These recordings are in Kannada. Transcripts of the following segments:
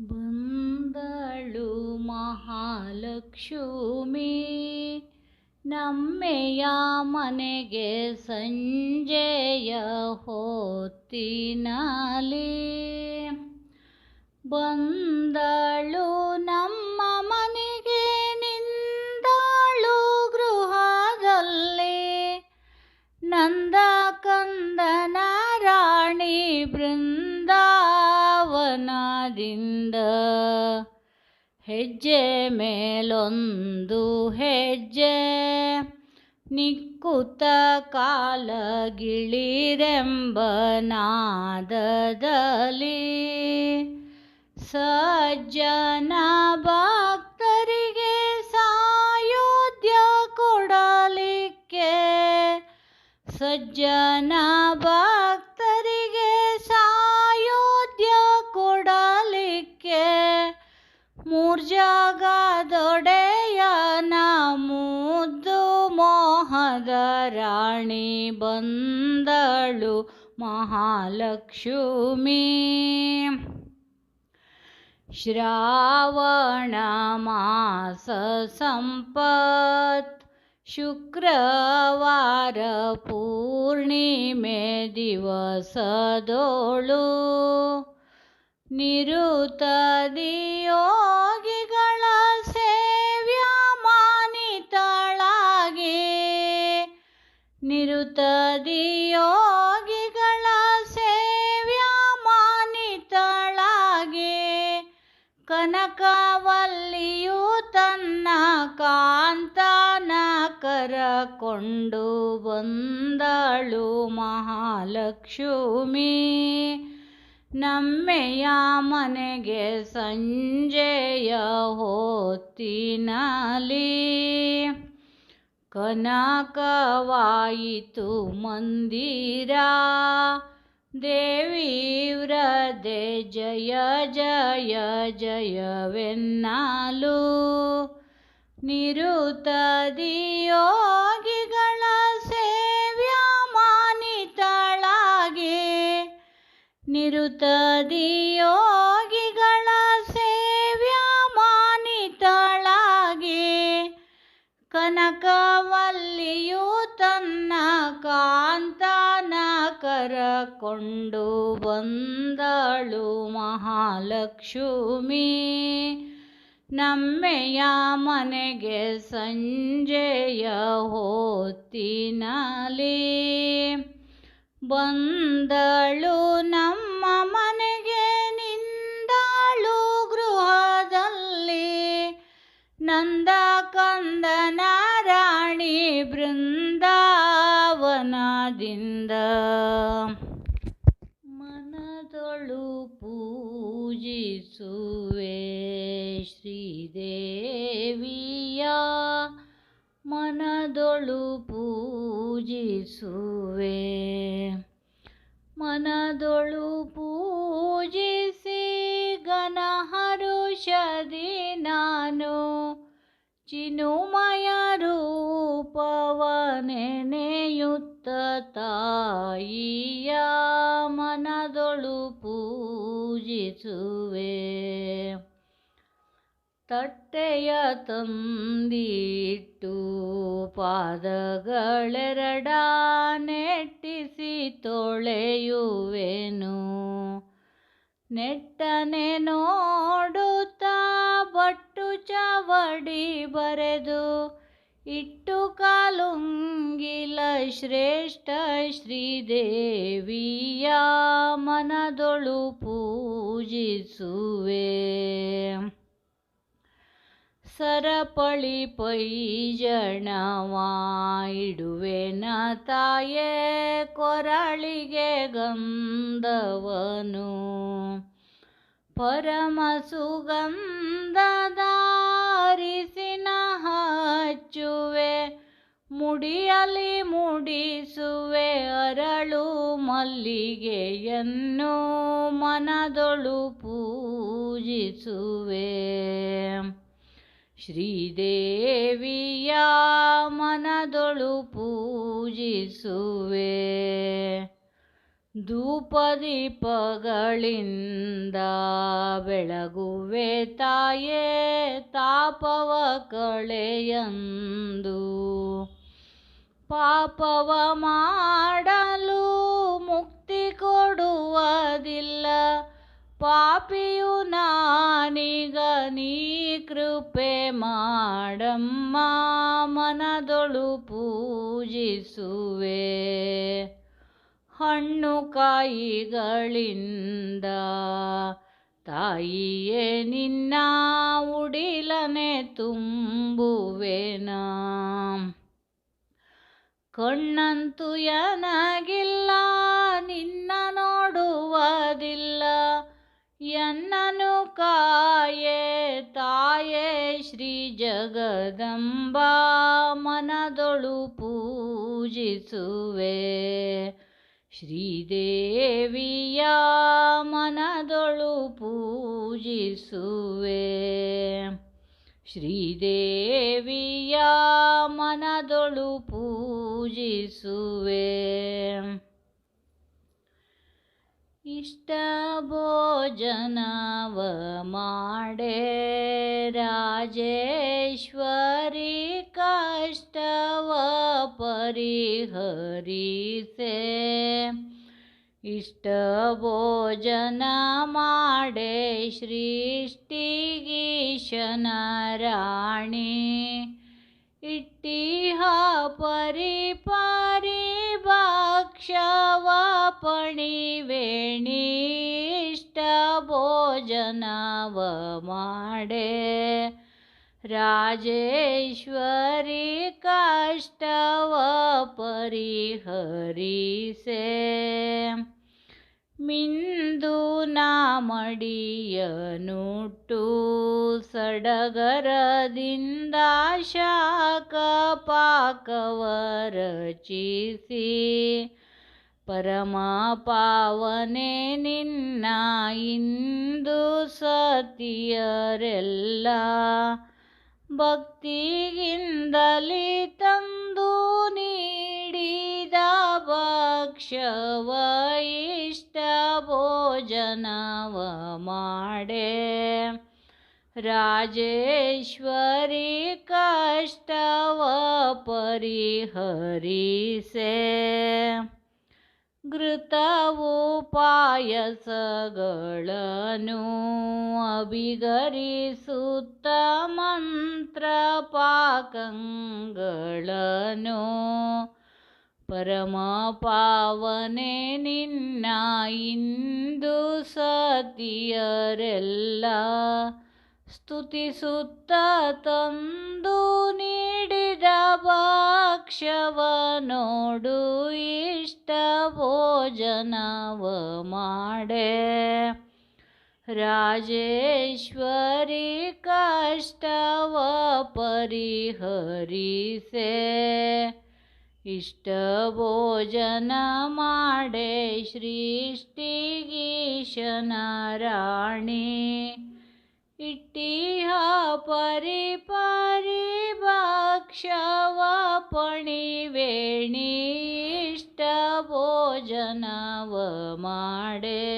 ಬಂದಳು ಮಹಾಲಕ್ಷ್ಮಿ. ನಮ್ಮೆಯ ಮನೆಗೆ ಸಂಜೆಯ ಹೊತ್ತಿನಲ್ಲಿ ಬಂದಳು ಹೆಜ್ಜೆ ಮೇಲೊಂದು ಹೆಜ್ಜೆ ನಿಕ್ಕುತ ಕಾಲಗಿಳಿರೆಂಬ ನಾದದಲ್ಲಿ ಸಜ್ಜನ ಭಕ್ತರಿಗೆ ಸಾಯೋಧ್ಯ ಕೊಡಲಿಕ್ಕೆ ಸಜ್ಜನ ಭಕ್ತರಿಗೆ ಮೂರ್ಜಾಗದೊಡೆಯನ ಮುದ್ದು ಮೋಹದ ರಾಣಿ ಬಂದಳು ಮಹಾಲಕ್ಷ್ಮಿ ಶ್ರಾವಣ ಮಾಸ ಸಂಪತ್ ಶುಕ್ರವಾರ ಪೂರ್ಣಿಮೆ ದಿವಸದೋಳು ಯೋಗಿಗಳ ಸೇವ್ಯ ಮಾನಿತಳಾಗಿ ಕನಕವಲ್ಲಿಯು ತನ್ನ ಕಾಂತನ ಕರಕೊಂಡು ಬಂದಳು ಮಹಾಲಕ್ಷ್ಮಿ. ನಮ್ಮೆಯ ಮನೆಗೆ ಸಂಜೆಯ ಹೊತ್ತಿನಲ್ಲಿ ಕನಕವಾಯಿತು ಮಂದಿರ. ದೇವಿ ವ್ರದೆ ಜಯ ಜಯ ಜಯವೆನ್ನಲು ನಿರುತದಿಯೋಗಿಗಳ ಸೇವ್ಯ ಮಾನಿತಳಾಗಿ. ನಿರುತದಿಯೋಗಿಗಳ ಸೇವ್ಯ ಮಾನಿತಳಾಗಿ. ಕನಕವಲ್ಲಿಯು ಕರಕೊಂಡು ಬಂದಳು ಮಹಾಲಕ್ಷ್ಮಿ. ನಮ್ಮೆಯ ಮನೆಗೆ ಸಂಜೆಯ ಹೋತಿನಲಿ ಬಂದಳು. ನಮ್ಮ ಮನೆಗೆ ನಿಂದಳು ಗೃಹದಲ್ಲಿ ನಂದ ಕಂದನ ರಾಣಿ ಬೃಂದಾವನದಿಂದ. ಪೂಜಿಸುವೆ ಶ್ರೀದೇವಿಯ ಮನದೊಳು ಪೂಜಿಸುವೆ. ಮನದೊಳು ಪೂಜಿಸಿ ಗನಹರುಷದಿ ನಾನು ಚಿನುಮಯ ತಂದಿಟ್ಟು ಪಾದಗಳೆರಡ ನೆಟ್ಟಿಸಿ ತೊಳೆಯುವೆನು. ನೆಟ್ಟನೆ ನೋಡುತ್ತಾ ಬಟ್ಟು ಚವಡಿ ಬರೆದು, ಇಟ್ಟು ಕಾಲುಂಗಿಲ ಶ್ರೇಷ್ಠ ಶ್ರೀದೇವಿಯ ಮನದೊಳು ಪೂಜಿಸುವೆ. ಸರಪಳಿ ನ ತಾಯೇ ಕೊರಳಿಗೆ ಗಂಧವನು. ಪರಮ ಸುಗಂಧದಾರಿಸಿನ ಹಚ್ಚುವೆ ಮುಡಿಯಲಿ ಮುಡಿಸುವೆ ಅರಳು ಮಲ್ಲಿಗೆಯನ್ನು ಮನದೊಳು ಪೂಜಿಸುವೆ. ಶ್ರೀದೇವಿಯ ಮನದೊಳು ಪೂಜಿಸುವೆ. ಧೂಪದೀಪಗಳಿಂದ ಬೆಳಗುವೆ ತಾಯೇ ತಾಪವ ಕಳೆಯಂದು. ಪಾಪವ ಮಾಡಲು ಮುಕ್ತಿ ಕೊಡುವುದಿಲ್ಲ. ಪಾಪಿಯು ನಾನೀಗ ನೀ ಕೃಪೆ ಮಾಡಮ್ಮ, ಮನದೊಳು ಪೂಜಿಸುವೆ. ಹಣ್ಣು ಕಾಯಿಗಳಿಂದ ತಾಯಿಯೇ ನಿನ್ನ ಉಡಿಲನೆ ತುಂಬುವೆನಾ. ಕಣ್ಣಂತೂ ಏನಾಗಿಲ್ಲ ನಿನ್ನ ನೋಡುವುದಿಲ್ಲ. ಎನ್ನನು ಕಾಯೇ ತಾಯೇ ಶ್ರೀ ಜಗದಂಬಾ ಮನದೊಳು ಪೂಜಿಸುವೆ. ಶ್ರೀದೇವಿಯ ಮನದೊಳು ಪೂಜಿಸುವೆ. ಶ್ರೀದೇವಿಯ ಮನದೊಳು ಪೂಜಿಸುವೆ. ಇಷ್ಟ ಭೋಜನವ ಮಾಡೇ ರಾಜೇಶ್ವರಿ ಕಷ್ಟವ ಪರಿಹರಿಸೆ ಇಷ್ಟ ಭೋಜನ ಮಾಡೇ ಸೃಷ್ಟಿಗೀಶನ ರಾಣಿ ಇಟ್ಟಿಹ ಪರಿ ಪರಿ ಭಕ್ಷವ ಪಣಿವೇಣಿ ಇಷ್ಟ ಭೋಜನವ ಮಾಡೆ. ರಾಜೇಶ್ವರಿ ಕಷ್ಟವ ಪರಿಹರಿಸೆ. ಮಿಂದು ನಾಮಡಿಯನುಟ್ಟು ಸಡಗರದಿಂದ ಶಾಖ ಪಾಕವ ರಚಿಸಿ. ಪರಮ ಪಾವನೆ ನಿನ್ನ ಇಂದು ಸತಿಯರೆಲ್ಲ. ಭಕ್ತಿಗಿಂದಲಿ ತಂದು ನೀಡಿದ ಭಕ್ಷವ ಇಷ್ಟ ಭೋಜನವ ಮಾಡೆ. ರಾಜೇಶ್ವರಿ ಕಷ್ಟವ ಪರಿಹರಿಸೆ. ಘೃತವು ಪಾಯಸಗಳನ್ನು ಅಭಿಗರಿಸುತ್ತ ಮಂತ್ರ ಪಾಕಂಗಳನ್ನು. ಪರಮ ಪಾವನೆ ನಿನ್ನ ಇಂದು ಸತಿಯರೆಲ್ಲ ಸ್ತುತಿಸುತ್ತ ತಂದು ನೀಡಿದ ಭಕ್ಷವ ನೋಡು ಇಷ್ಟ ಭೋಜನವ ಮಾಡೇ ರಾಜೇಶ್ವರಿ ಕಷ್ಟವ ಪರಿಹರಿಸೆ ಇಷ್ಟ ಭೋಜನ ಮಾಡೇ परि परिवाक्षवा पणिवेणी इष्टभोजनव माडे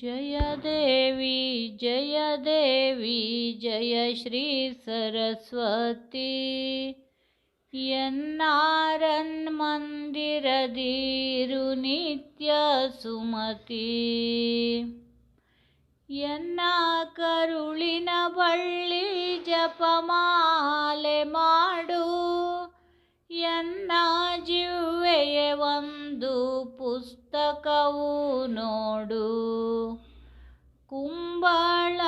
जय देवी जय श्री सरस्वती। यन्नारन्मन्दिरधिरुनित्यसुमती ಎನ್ನ ಕರುಳಿನ ಬಳ್ಳಿ ಜಪಮಾಲೆ ಮಾಡು. ಎನ್ನ ಜಿವ್ವೆಯ ಒಂದು ಪುಸ್ತಕವು ನೋಡು. ಕುಂಬಳ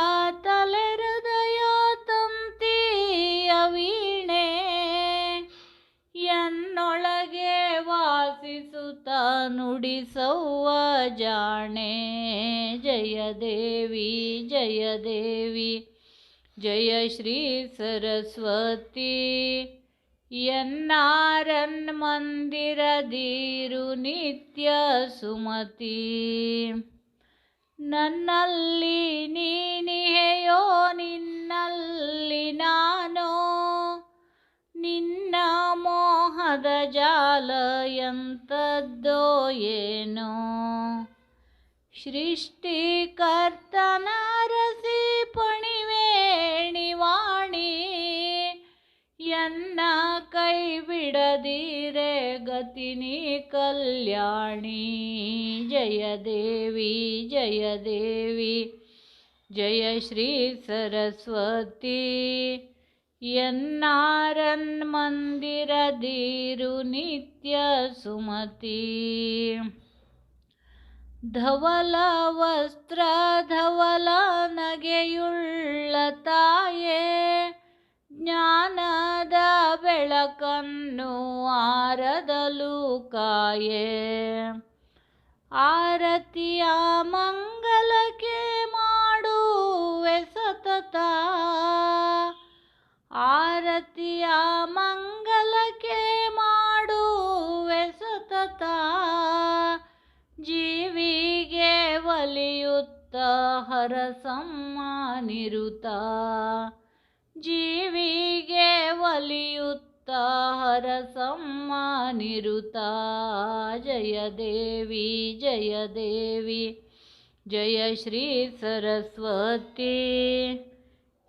ವಾಸಿಸುತ್ತ ನುಡಿಸವ್ವ ಜಾಣೆ. ಜಯ ದೇವಿ, ಜಯ ಶ್ರೀ ಸರಸ್ವತಿ. ಎನ್ನಾರನ್ ಮಂದಿರದಿರು ನಿತ್ಯ ಸುಮತಿ. ನನ್ನಲ್ಲಿ ನೀನಿಹೆಯೋ ನಿನ್ನಲ್ಲಿ ನಾನು ನಿನ್ನ ಮೋಹದ ಜ್ಞಾನದ ಜಾಲ ಎಂಥದ್ದೋ ಏನೋ ಸೃಷ್ಟಿಕರ್ತನ ರಸಿ ಪಣಿವೇಣಿವಾಣಿ ಎನ್ನ ಕೈ ಬಿಡದಿರೆ ಗತಿನಿ ಕಲ್ಯಾಣಿ ಜಯ ದೇವಿ ಜಯ ದೇವಿ ಜಯ ಶ್ರೀ ಸರಸ್ವತಿ ಎನ್ನಾರನ್ ಮಂದಿರದಿರು ನಿತ್ಯ ಸುಮತಿ. ಧವಲ ವಸ್ತ್ರ ಧವಲ ನಗೆಯುಳ್ಳ ತಾಯೇ, ಜ್ಞಾನದ ಬೆಳಕನ್ನು ಆರದಲು ಕಾಯೇ. ಆರತಿಯ ಮಂಗಲಕ್ಕೆ ಮಾಡುವೆ ಸತತ. ಆರತಿಯ ಮಂಗಲಕ್ಕೆ ಮಾಡುವೆ ಸತತ. ಜೀವಿಗೆ ಒಲಿಯುತ್ತ ಹರಸಮ್ಮ ನಿರುತ. ಜೀವಿಗೆ ಒಲಿಯುತ್ತ ಹರಸಮ್ಮ ನಿರುತ. ಜಯ ದೇವಿ ಜಯ ದೇವಿ, ಜಯ ಶ್ರೀ ಸರಸ್ವತಿ.